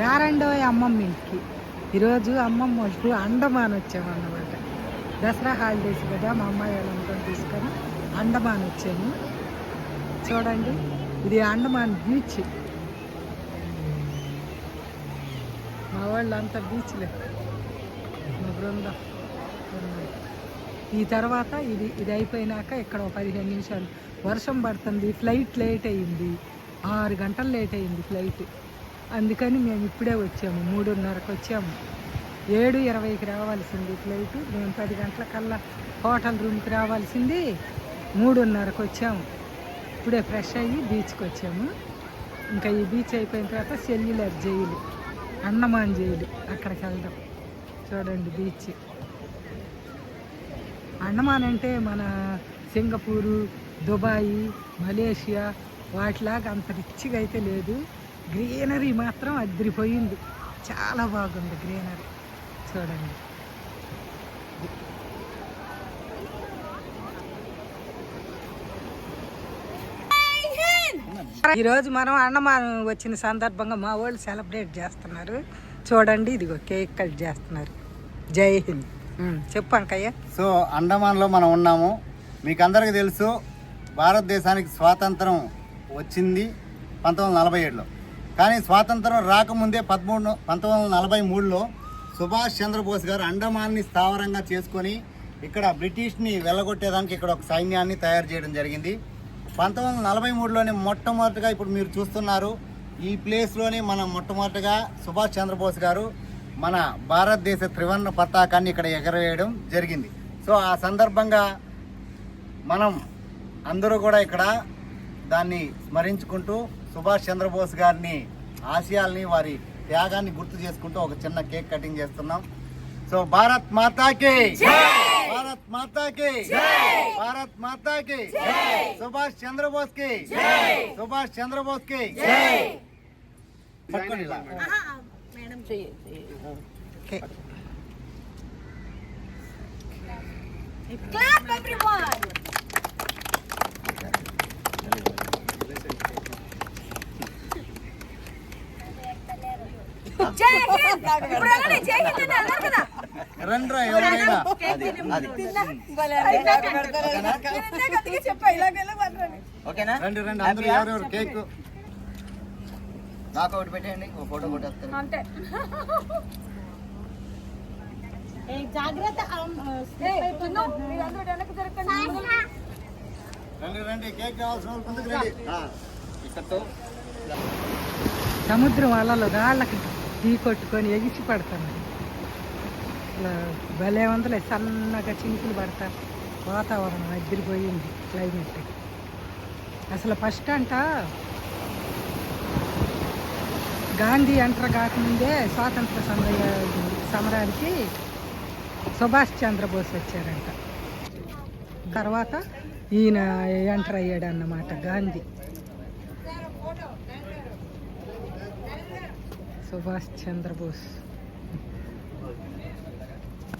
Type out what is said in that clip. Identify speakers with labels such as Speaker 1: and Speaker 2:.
Speaker 1: రారండో అమ్మమ్మ ఇంటికి. ఈరోజు అమ్మమ్మ వాళ్ళకు అండమాన్ వచ్చామన్నమాట. దసరా హాలిడేస్ కదా మా అమ్మాయి వాళ్ళంతా తీసుకొని అండమాన్ వచ్చాము. చూడండి ఇది అండమాన్ బీచ్. మా వాళ్ళంతా బీచ్లే. మా బృందం. ఈ తర్వాత ఇది ఇది అయిపోయినాక ఇక్కడ ఒక పదిహేను నిమిషాలు. వర్షం పడుతుంది ఫ్లైట్ లేట్ అయింది. ఆరు గంటలు లేట్ అయింది ఫ్లైట్. అందుకని మేము ఇప్పుడే వచ్చాము మూడున్నరకు వచ్చాము. ఏడు ఇరవైకి రావాల్సింది ఫ్లైట్ మేము పది గంటల కల్లా హోటల్ రూమ్కి రావాల్సింది. మూడున్నరకు వచ్చాము. ఇప్పుడే ఫ్రెష్ అయ్యి బీచ్కి వచ్చాము. ఇంకా ఈ బీచ్ అయిపోయిన తర్వాత సెల్యులర్ జైలు అన్నమాన్ జైలు అక్కడికి వెళ్దాం. చూడండి బీచ్. అండమాన్ అంటే మన సింగపూరు దుబాయ్ మలేషియా వాటిలాగా అంత రిచ్గా అయితే లేదు. గ్రీనరీ మాత్రం అదిరిపోయింది. చాలా బాగుంది గ్రీనరీ చూడండి. ఈరోజు మనం అన్నమానం వచ్చిన సందర్భంగా మా వాళ్ళు సెలబ్రేట్ చేస్తున్నారు. చూడండి ఇదిగో కేక్ కట్ చేస్తున్నారు. జై హింద్. చెప్పు అంకయ్య.
Speaker 2: సో అండమాన్లో మనం ఉన్నాము. మీకు అందరికీ తెలుసు భారతదేశానికి స్వాతంత్రం వచ్చింది పంతొమ్మిది వందల నలభై ఏడులో. కానీ స్వాతంత్రం రాకముందే పదమూడు పంతొమ్మిది వందల నలభై మూడులో సుభాష్ చంద్రబోస్ గారు అండమాన్ని స్థావరంగా చేసుకొని ఇక్కడ బ్రిటిష్ని వెళ్ళగొట్టేదానికి ఇక్కడ ఒక సైన్యాన్ని తయారు చేయడం జరిగింది. పంతొమ్మిది వందల నలభై మూడులోనే మొట్టమొదటిగా ఇప్పుడు మీరు చూస్తున్నారు ఈ ప్లేస్లోనే మనం మొట్టమొదటిగా సుభాష్ చంద్రబోస్ గారు మన భారతదేశ త్రివర్ణ పతాకాన్ని ఇక్కడ ఎగరవేయడం జరిగింది. సో ఆ సందర్భంగా మనం అందరూ కూడా ఇక్కడ దాన్ని స్మరించుకుంటూ సుభాష్ చంద్రబోస్ గారిని ఆశయాల్ని వారి త్యాగాన్ని గుర్తు చేసుకుంటూ ఒక చిన్న కేక్ కటింగ్ చేస్తున్నాం. సో భారత్ మాతాకి! భారత్ మాతాకి! భారత్ మాతాకి! సుభాష్ చంద్రబోస్కి సుభాష్ చంద్రబోస్కి పట్టుకోండి
Speaker 3: జై హింద్. ఇప్పుడు వెళ్ళండి జై హింద్ అని అన్నారు కదా.
Speaker 2: రండి రా ఎవరైనా
Speaker 3: నేను ఇందాక అందుకే చెప్పా ఇలాగెలా పడరండి
Speaker 4: ఓకేనా?
Speaker 2: రండి రండి అందరూ ఎవరెవరు? కేక్.
Speaker 4: నాకు ఒకటి పెట్టేయండి ఒక ఫోటో కొట్టేస్తారు
Speaker 3: అంతే.
Speaker 2: రండి రండి కేక్ కావాల్సిన వాళ్ళు ముందుకు రండి.
Speaker 4: ఇక్కడతో.
Speaker 1: సముద్రం అలలు రాళ్ళకి ఢీ కొట్టుకొని ఎగిసి పడతాను. ఇట్లా భలే ఉందలే సన్నగా చినుకులు పడతారు. వాతావరణం అద్దరిపోయింది క్లైమేట్ అసలు ఫస్ట్ అంట గాంధీ ఎంటర్ కాకముందే స్వాతంత్ర సమర సమరానికి సుభాష్ చంద్రబోస్ వచ్చారంట. తర్వాత ఈయన ఎంటర్ అయ్యాడు అన్నమాట గాంధీ. సుభాష్ చంద్రబోస్